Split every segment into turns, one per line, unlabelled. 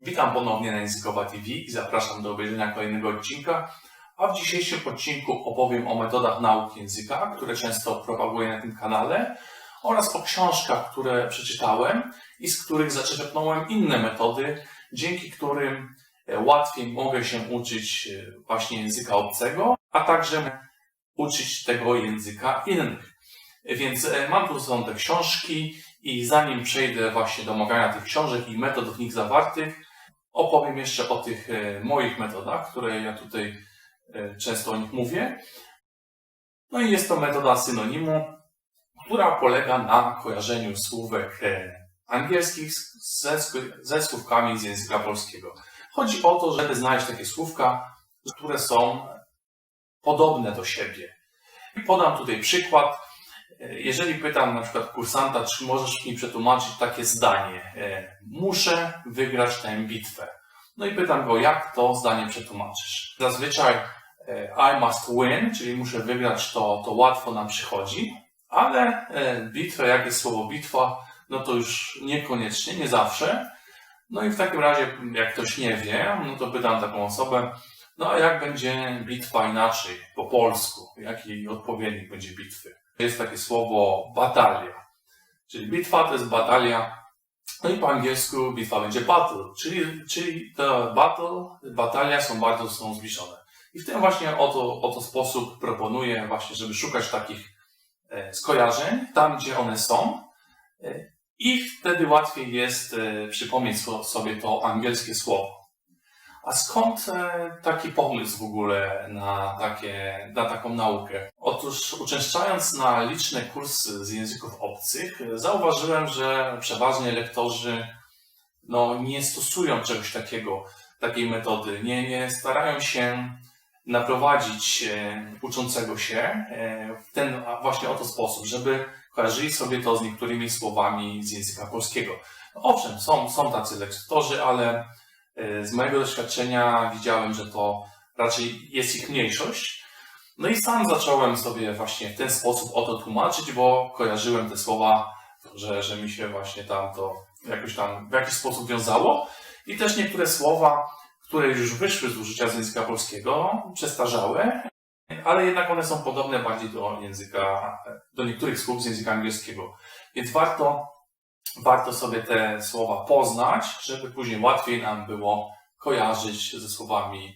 Witam ponownie na Językowa TV i zapraszam do obejrzenia kolejnego odcinka. A w dzisiejszym odcinku opowiem o metodach nauki języka, które często propaguję na tym kanale oraz o książkach, które przeczytałem i z których zaczerpnąłem inne metody, dzięki którym e, łatwiej mogę się uczyć e, właśnie języka obcego, a także uczyć tego języka innych. Więc e, mam tu są te książki i zanim przejdę właśnie do omawiania tych książek i metod w nich zawartych, opowiem jeszcze o tych e, moich metodach, które ja tutaj e, często o nich mówię. No i jest to metoda synonimu, która polega na kojarzeniu słówek e, angielskich ze, ze słówkami z języka polskiego. Chodzi o to, żeby znaleźć takie słówka, które są podobne do siebie. I podam tutaj przykład. Jeżeli pytam na przykład kursanta, czy możesz mi przetłumaczyć takie zdanie, e, muszę wygrać tę bitwę. No i pytam go, jak to zdanie przetłumaczysz. Zazwyczaj e, I must win, czyli muszę wygrać, to, to łatwo nam przychodzi, ale e, bitwę, jak jest słowo bitwa, no to już niekoniecznie, nie zawsze. No i w takim razie, jak ktoś nie wie, no to pytam taką osobę, no a jak będzie bitwa inaczej, po polsku? Jaki odpowiednik będzie bitwy? Jest takie słowo batalia. Czyli bitwa to jest batalia. No i po angielsku bitwa będzie battle, czyli, czyli te battle, batalia są bardzo są zbliżone. I w tym właśnie oto, oto sposób proponuję właśnie, żeby szukać takich e, skojarzeń tam, gdzie one są. E, I wtedy łatwiej jest e, przypomnieć sobie to angielskie słowo. A skąd taki pomysł w ogóle na, takie, na taką naukę? Otóż uczęszczając na liczne kursy z języków obcych, zauważyłem, że przeważnie lektorzy no, nie stosują czegoś takiego, takiej metody, nie, nie starają się naprowadzić e, uczącego się e, w ten właśnie oto sposób, żeby kojarzyli sobie to z niektórymi słowami z języka polskiego. No, owszem, są, są tacy lektorzy, ale E, z mojego doświadczenia widziałem, że to raczej jest ich mniejszość. No i sam zacząłem sobie właśnie w ten sposób o to tłumaczyć, bo kojarzyłem te słowa, że, że mi się właśnie tam to jakoś tam w jakiś sposób wiązało. I też niektóre słowa, które już wyszły z użycia z języka polskiego, przestarzałe, ale jednak one są podobne bardziej do języka, do niektórych słów z języka angielskiego. Więc warto warto sobie te słowa poznać, żeby później łatwiej nam było kojarzyć ze słowami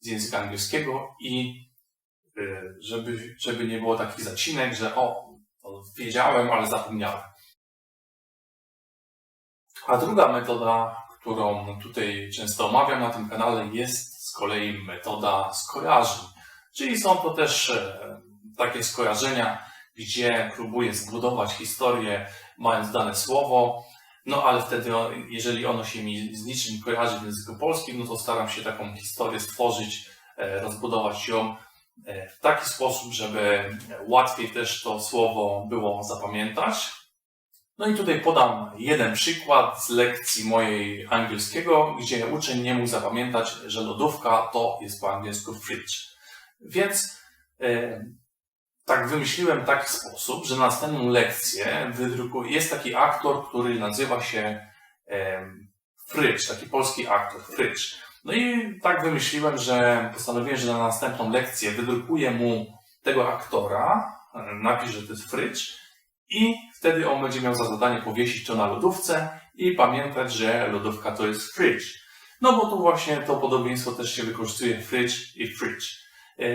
z języka angielskiego i żeby, żeby nie było takich zacinek, że o, wiedziałem, ale zapomniałem. A druga metoda, którą tutaj często omawiam na tym kanale, jest z kolei metoda skojarzeń. Czyli są to też e, takie skojarzenia, gdzie próbuję zbudować historię mając dane słowo, no ale wtedy, jeżeli ono się mi z niczym kojarzy w języku polskim, no to staram się taką historię stworzyć, e, rozbudować ją w taki sposób, żeby łatwiej też to słowo było zapamiętać. No i tutaj podam jeden przykład z lekcji mojej angielskiego, gdzie uczeń nie mógł zapamiętać, że lodówka to jest po angielsku fridge. Więc e, tak wymyśliłem taki sposób, że na następną lekcję wydrukuję. Jest taki aktor, który nazywa się Frycz, taki polski aktor, Frycz. No i tak wymyśliłem, że postanowiłem, że na następną lekcję wydrukuję mu tego aktora, napiszę, że to jest Frycz i wtedy on będzie miał za zadanie powiesić to na lodówce i pamiętać, że lodówka to jest fridge. No bo tu właśnie to podobieństwo też się wykorzystuje fridge i fridge.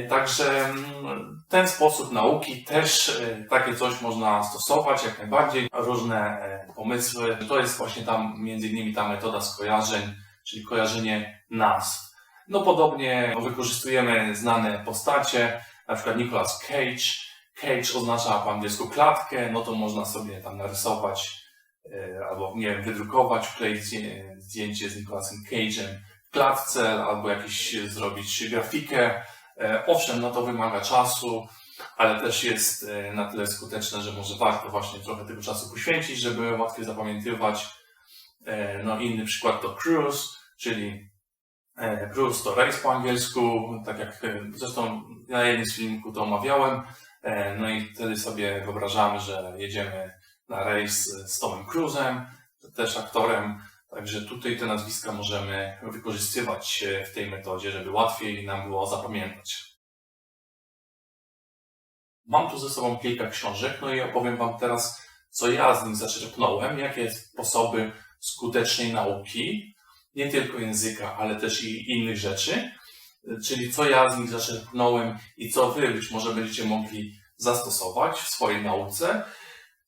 Także mm, ten sposób nauki też e, takie coś można stosować, jak najbardziej. Różne e, pomysły. To jest właśnie tam między innymi ta metoda skojarzeń, czyli kojarzenie nazw. No podobnie wykorzystujemy znane postacie, na przykład Nicolas Cage. Cage oznacza po angielsku klatkę, no to można sobie tam narysować albo nie wiem, wydrukować, wkleić zdjęcie z Nicolasem Cage'em w klatce, albo jakiś zrobić grafikę E, owszem, no to wymaga czasu, ale też jest e, na tyle skuteczne, że może warto właśnie trochę tego czasu poświęcić, żeby łatwiej zapamiętywać. E, no inny przykład to cruise, czyli cruise to race po angielsku, tak jak zresztą na jednym z filmików to omawiałem. No i wtedy sobie wyobrażamy, że jedziemy na race z Tomem Cruise'em, też aktorem, Także tutaj te nazwiska możemy wykorzystywać e, w tej metodzie, żeby łatwiej nam było zapamiętać. Mam tu ze sobą kilka książek, no i opowiem Wam teraz, co ja z nich zaczerpnąłem, jakie sposoby skutecznej nauki, nie tylko języka, ale też i innych rzeczy, czyli co ja z nich zaczerpnąłem i co Wy być może będziecie mogli zastosować w swojej nauce.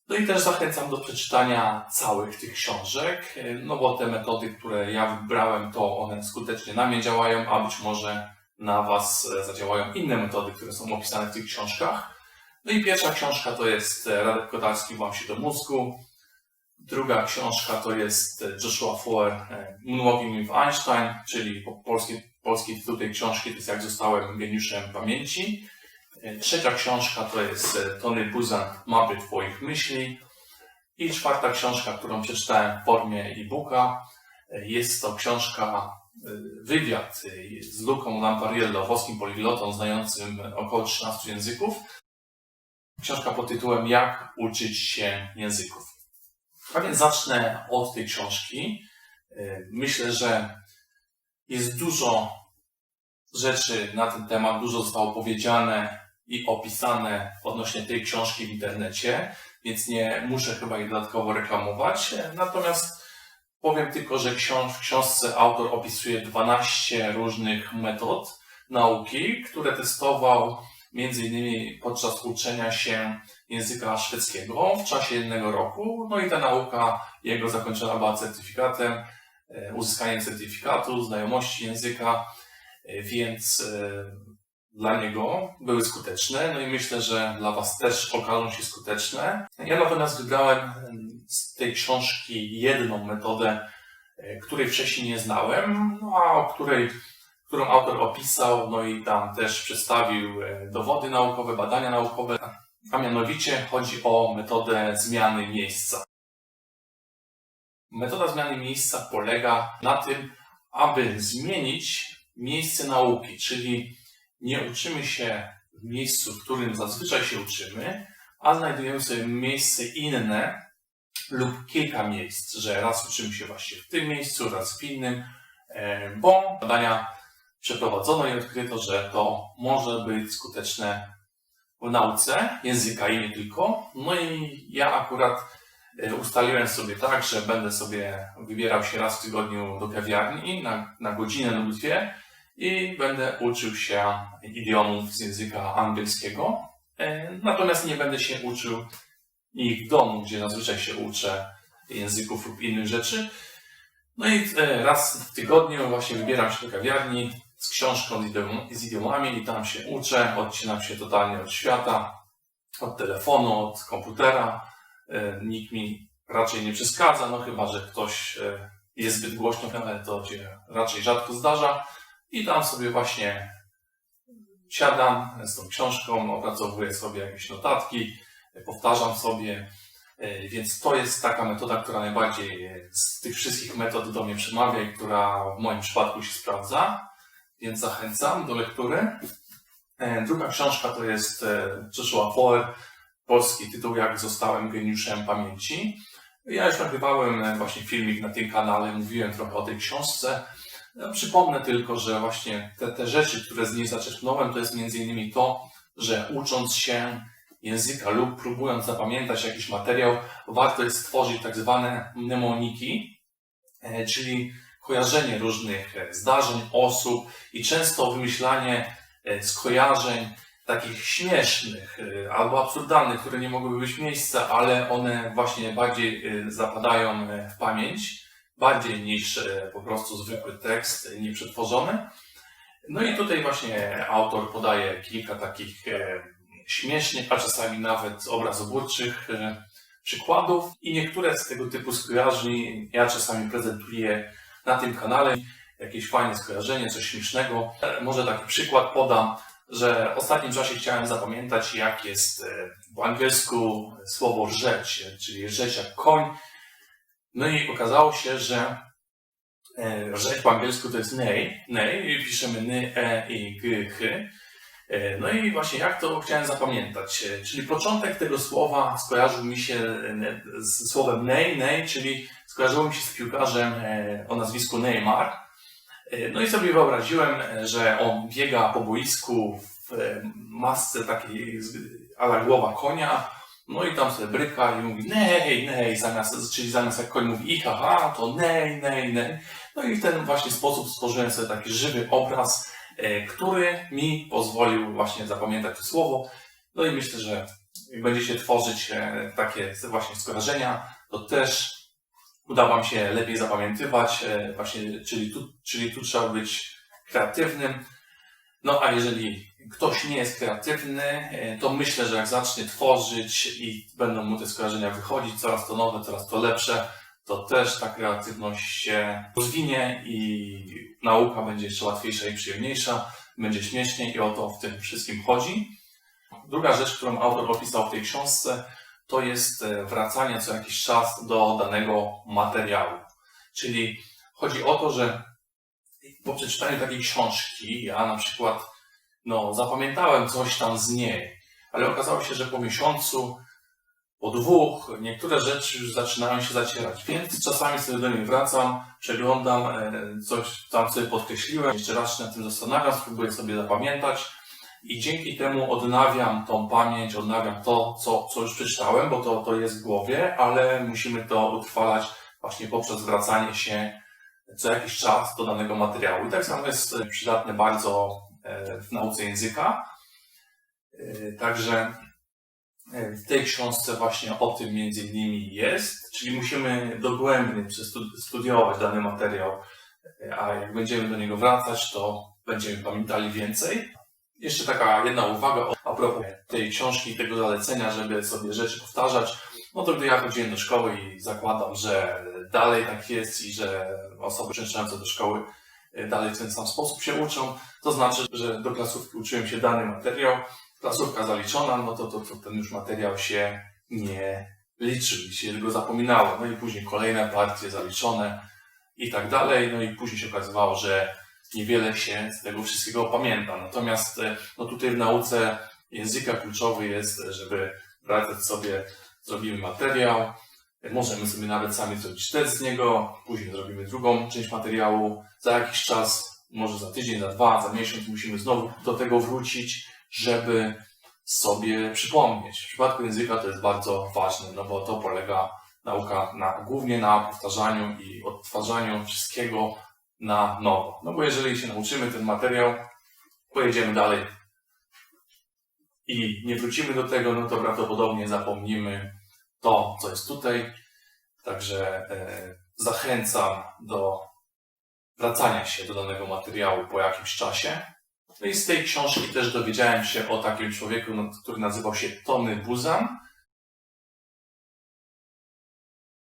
No i też zachęcam do przeczytania całych tych książek, no bo te metody, które ja wybrałem, to one skutecznie na mnie działają, a być może na Was zadziałają inne metody, które są opisane w tych książkach. No i pierwsza książka to jest Radek Kotarski, Wam się do mózgu. Druga książka to jest Joshua Foer, Moonwalking with Einstein, czyli po polskiej, polskiej tytuł tej książki to jest Jak zostałem geniuszem pamięci. Trzecia książka to jest Tony Buzan, Mapy Twoich myśli. I czwarta książka, którą przeczytałem w formie e-booka, jest to książka Wywiad z Luką Lampariello, włoskim poliglotą znającym około 13 języków. Książka pod tytułem Jak uczyć się języków. A więc zacznę od tej książki. Myślę, że jest dużo rzeczy na ten temat, dużo zostało powiedziane i opisane odnośnie tej książki w internecie, więc nie muszę chyba jej dodatkowo reklamować. Natomiast powiem tylko, że w książce autor opisuje 12 różnych metod nauki, które testował innymi podczas uczenia się języka szwedzkiego w czasie jednego roku. No i ta nauka jego zakończona była certyfikatem, uzyskaniem certyfikatu, znajomości języka, więc dla niego były skuteczne. No i myślę, że dla Was też okażą się skuteczne. Ja natomiast wybrałem z tej książki jedną metodę, której wcześniej nie znałem, no a o której którą autor opisał, no i tam też przedstawił dowody naukowe, badania naukowe, a mianowicie chodzi o metodę zmiany miejsca. Metoda zmiany miejsca polega na tym, aby zmienić miejsce nauki, czyli nie uczymy się w miejscu, w którym zazwyczaj się uczymy, a znajdujemy sobie miejsce inne lub kilka miejsc, że raz uczymy się właśnie w tym miejscu, raz w innym, bo badania przeprowadzono i odkryto, że to może być skuteczne w nauce języka i nie tylko. No i ja akurat ustaliłem sobie tak, że będę sobie wybierał się raz w tygodniu do kawiarni na, na godzinę lub dwie i będę uczył się idiomów z języka angielskiego. Natomiast nie będę się uczył ich w domu, gdzie zazwyczaj się uczę języków lub innych rzeczy. No i raz w tygodniu właśnie wybieram się do kawiarni z książką z idiomami i tam się uczę, odcinam się totalnie od świata, od telefonu, od komputera. Nikt mi raczej nie przeszkadza, no chyba, że ktoś jest zbyt głośno, ale to się raczej rzadko zdarza. I tam sobie właśnie siadam z tą książką, opracowuję sobie jakieś notatki, powtarzam sobie. Więc to jest taka metoda, która najbardziej z tych wszystkich metod do mnie przemawia i która w moim przypadku się sprawdza. Więc zachęcam do lektury. Druga książka to jest Joshua Foer, polski tytuł Jak zostałem geniuszem pamięci. Ja już nagrywałem właśnie filmik na tym kanale, mówiłem trochę o tej książce. Przypomnę tylko, że właśnie te, te rzeczy, które z niej zaczerpnąłem, to jest innymi to, że ucząc się języka lub próbując zapamiętać jakiś materiał, warto jest stworzyć tak zwane mnemoniki, czyli kojarzenie różnych zdarzeń, osób i często wymyślanie skojarzeń takich śmiesznych albo absurdalnych, które nie mogłyby być miejsca, ale one właśnie bardziej zapadają w pamięć bardziej niż po prostu zwykły tekst nieprzetworzony. No i tutaj właśnie autor podaje kilka takich śmiesznych, a czasami nawet obrazobórczych przykładów i niektóre z tego typu skojarzeń ja czasami prezentuję na tym kanale. Jakieś fajne skojarzenie, coś śmiesznego. Może taki przykład podam, że w ostatnim czasie chciałem zapamiętać jak jest w angielsku słowo rzeć, czyli rzeć jak koń, no i okazało się, że rzecz po angielsku to jest nej, nej, piszemy ny, e, i g, h. No i właśnie jak to chciałem zapamiętać. Czyli początek tego słowa skojarzył mi się z słowem nej, nej, czyli skojarzyło mi się z piłkarzem e, o nazwisku Neymar. E, No i sobie wyobraziłem, e, że on biega po boisku w e, masce takiej z- a la głowa konia, no i tam sobie bryka i mówi nej, nej, zamiast, czyli zamiast jak koń mówi ich, aha, to nej, nej, nej. No i w ten właśnie sposób stworzyłem sobie taki żywy obraz, e, który mi pozwolił właśnie zapamiętać to słowo. No i myślę, że będziecie tworzyć e, takie właśnie skojarzenia, to też uda Wam się lepiej zapamiętywać, e, właśnie, czyli tu, czyli tu trzeba być kreatywnym. No a jeżeli ktoś nie jest kreatywny, e, to myślę, że jak zacznie tworzyć i będą mu te skojarzenia wychodzić, coraz to nowe, coraz to lepsze, to też ta kreatywność się rozwinie i nauka będzie jeszcze łatwiejsza i przyjemniejsza, będzie śmieszniej i o to w tym wszystkim chodzi. Druga rzecz, którą autor opisał w tej książce, to jest e, wracanie co jakiś czas do danego materiału. Czyli chodzi o to, że po przeczytaniu takiej książki, ja na przykład no, zapamiętałem coś tam z niej, ale okazało się, że po miesiącu, po dwóch, niektóre rzeczy już zaczynają się zacierać, więc czasami sobie do niej wracam, przeglądam, e, coś tam sobie podkreśliłem, jeszcze raz się nad tym zastanawiam, spróbuję sobie zapamiętać i dzięki temu odnawiam tą pamięć, odnawiam to, co, co już przeczytałem, bo to, to jest w głowie, ale musimy to utrwalać właśnie poprzez wracanie się co jakiś czas do danego materiału. I tak samo jest e, przydatne bardzo e, w nauce języka. Także w tej książce właśnie o tym między innymi jest, czyli musimy dogłębnie studiować dany materiał, e, a jak będziemy do niego wracać, to będziemy pamiętali więcej. Jeszcze taka jedna uwaga a propos tej książki i tego zalecenia, żeby sobie rzeczy powtarzać. No to gdy ja chodziłem do szkoły i zakładam, że dalej tak jest i że osoby uczęszczające do szkoły e, dalej w ten sam sposób się uczą, to znaczy, że do klasówki uczyłem się dany materiał, klasówka zaliczona, no to, to, to ten już materiał się nie liczył się go zapominało. No i później kolejne partie zaliczone i tak dalej. No i później się okazywało, że niewiele się z tego wszystkiego pamięta. Natomiast e, no tutaj w nauce języka kluczowy jest, żeby wracać sobie, zrobimy materiał, możemy sobie nawet sami zrobić test z niego, później zrobimy drugą część materiału, za jakiś czas, może za tydzień, za dwa, za miesiąc musimy znowu do tego wrócić, żeby sobie przypomnieć. W przypadku języka to jest bardzo ważne, no bo to polega nauka na, głównie na powtarzaniu i odtwarzaniu wszystkiego na nowo. No bo jeżeli się nauczymy ten materiał, pojedziemy dalej i nie wrócimy do tego, no to prawdopodobnie zapomnimy to, co jest tutaj. Także e, zachęcam do wracania się do danego materiału po jakimś czasie. No i z tej książki też dowiedziałem się o takim człowieku, no, który nazywał się Tony Buzan.